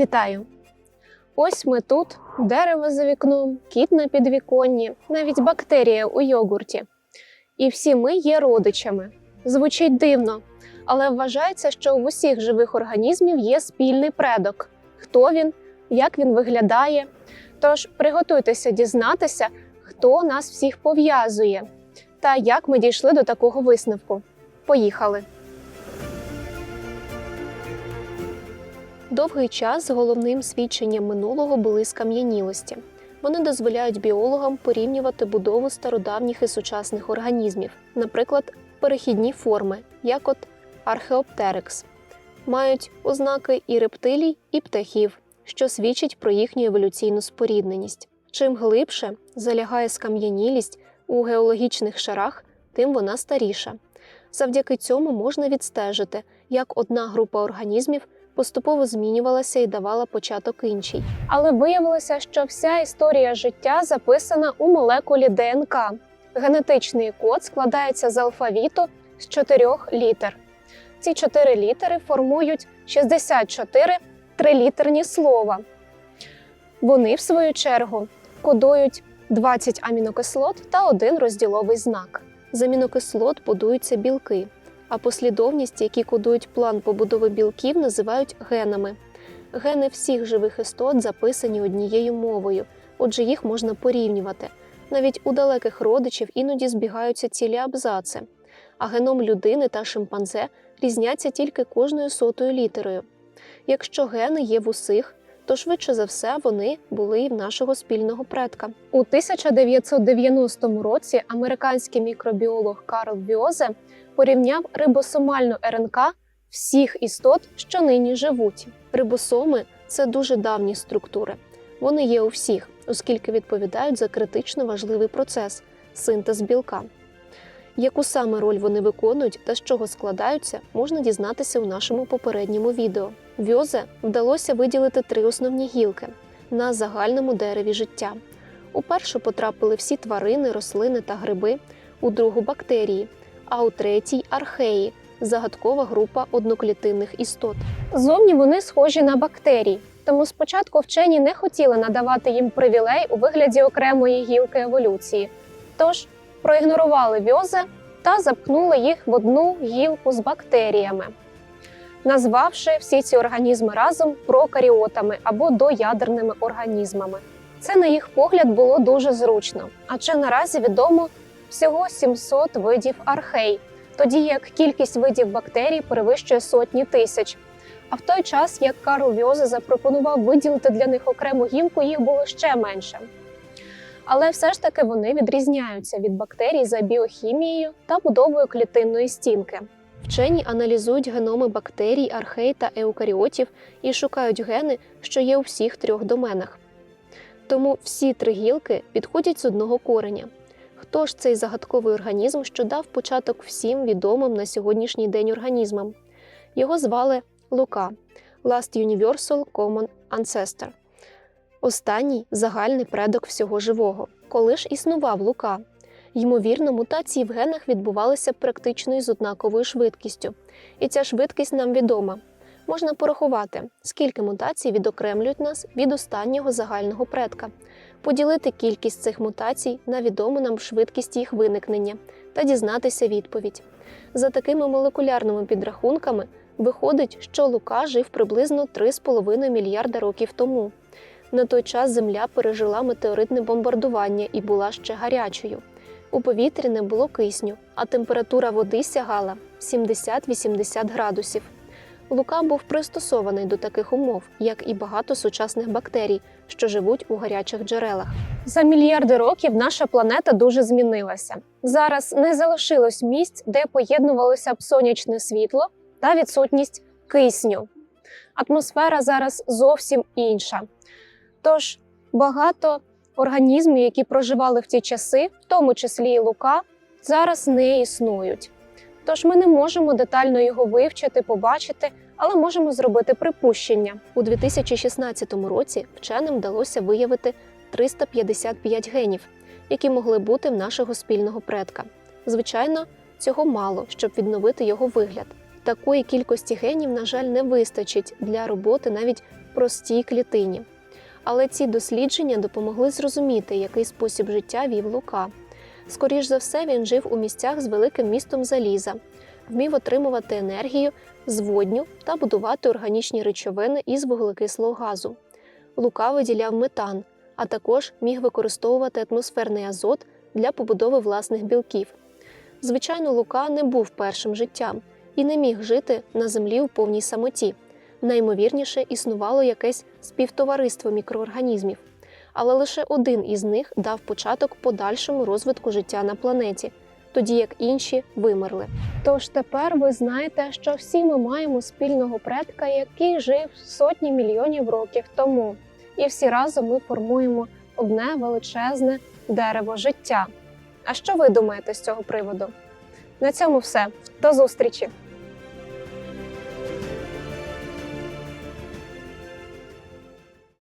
Вітаю! Ось ми тут, дерево за вікном, кіт на підвіконні, навіть бактерія у йогурті. І всі ми є родичами. Звучить дивно, але вважається, що в усіх живих організмів є спільний предок. Хто він, як він виглядає. Тож приготуйтеся дізнатися, хто нас всіх пов'язує та як ми дійшли до такого висновку. Поїхали! Довгий час головним свідченням минулого були скам'янілості. Вони дозволяють біологам порівнювати будову стародавніх і сучасних організмів, наприклад, перехідні форми, як от археоптерекс, мають ознаки і рептилій, і птахів, що свідчить про їхню еволюційну спорідненість. Чим глибше залягає скам'янілість у геологічних шарах, тим вона старіша. Завдяки цьому можна відстежити, як одна група організмів поступово змінювалася і давала початок іншій. Але виявилося, що вся історія життя записана у молекулі ДНК. Генетичний код складається з алфавіту з чотирьох літер. Ці чотири літери формують 64 трилітерні слова. Вони, в свою чергу, кодують 20 амінокислот та один розділовий знак. З амінокислот будуються білки, а послідовність, які кодують план побудови білків, називають генами. Гени всіх живих істот записані однією мовою, отже, їх можна порівнювати. Навіть у далеких родичів іноді збігаються цілі абзаци, а геном людини та шимпанзе різняться тільки кожною сотою літерою. Якщо гени є в усіх, то швидше за все вони були і в нашого спільного предка. У 1990 році американський мікробіолог Карл Віозе порівняв рибосомальну РНК всіх істот, що нині живуть. Рибосоми це дуже давні структури. Вони є у всіх, оскільки відповідають за критично важливий процес синтез білка. Яку саме роль вони виконують та з чого складаються, можна дізнатися у нашому попередньому відео. Вьозе вдалося виділити три основні гілки на загальному дереві життя. У першу потрапили всі тварини, рослини та гриби, у другу бактерії, а у третій археї загадкова група одноклітинних істот. Зовні вони схожі на бактерії, тому спочатку вчені не хотіли надавати їм привілей у вигляді окремої гілки еволюції. Тож проігнорували вьози та запхнули їх в одну гілку з бактеріями, назвавши всі ці організми разом прокаріотами або доядерними організмами. Це, на їх погляд, було дуже зручно, адже наразі відомо всього 700 видів архей, тоді як кількість видів бактерій перевищує сотні тисяч. А в той час, як Карл Вьозе запропонував виділити для них окрему гілку, їх було ще менше. Але все ж таки вони відрізняються від бактерій за біохімією та будовою клітинної стінки. Вчені аналізують геноми бактерій, архей та еукаріотів і шукають гени, що є у всіх трьох доменах. Тому всі три гілки підходять з одного кореня. Хто ж цей загадковий організм, що дав початок всім відомим на сьогоднішній день організмам? Його звали Лука Last Universal Common Ancestor. Останній загальний предок всього живого. Коли ж існував Лука? Ймовірно, мутації в генах відбувалися практично із однаковою швидкістю, і ця швидкість нам відома. Можна порахувати, скільки мутацій відокремлюють нас від останнього загального предка, поділити кількість цих мутацій на відому нам швидкість їх виникнення та дізнатися відповідь. За такими молекулярними підрахунками виходить, що Лука жив приблизно 3,5 мільярда років тому. На той час Земля пережила метеоритне бомбардування і була ще гарячою. У повітрі не було кисню, а температура води сягала 70-80 градусів. Лука був пристосований до таких умов, як і багато сучасних бактерій, що живуть у гарячих джерелах. За мільярди років наша планета дуже змінилася. Зараз не залишилось місць, де поєднувалося б сонячне світло та відсутність кисню. Атмосфера зараз зовсім інша. Тож багато організмів, які проживали в ті часи, в тому числі і лука, зараз не існують. Тож ми не можемо детально його вивчити, побачити, але можемо зробити припущення. У 2016 році вченим вдалося виявити 355 генів, які могли бути в нашого спільного предка. Звичайно, цього мало, щоб відновити його вигляд. Такої кількості генів, на жаль, не вистачить для роботи навіть простій клітині. Але ці дослідження допомогли зрозуміти, який спосіб життя вів Лука. Скоріш за все, він жив у місцях з великим містом заліза, вмів отримувати енергію з водню та будувати органічні речовини із вуглекислого газу. Лука виділяв метан, а також міг використовувати атмосферний азот для побудови власних білків. Звичайно, Лука не був першим життям і не міг жити на землі у повній самоті. Наймовірніше існувало якесь співтовариство мікроорганізмів, але лише один із них дав початок подальшому розвитку життя на планеті, тоді як інші вимерли. Тож тепер ви знаєте, що всі ми маємо спільного предка, який жив сотні мільйонів років тому, і всі разом ми формуємо одне величезне дерево життя. А що ви думаєте з цього приводу? На цьому все. До зустрічі!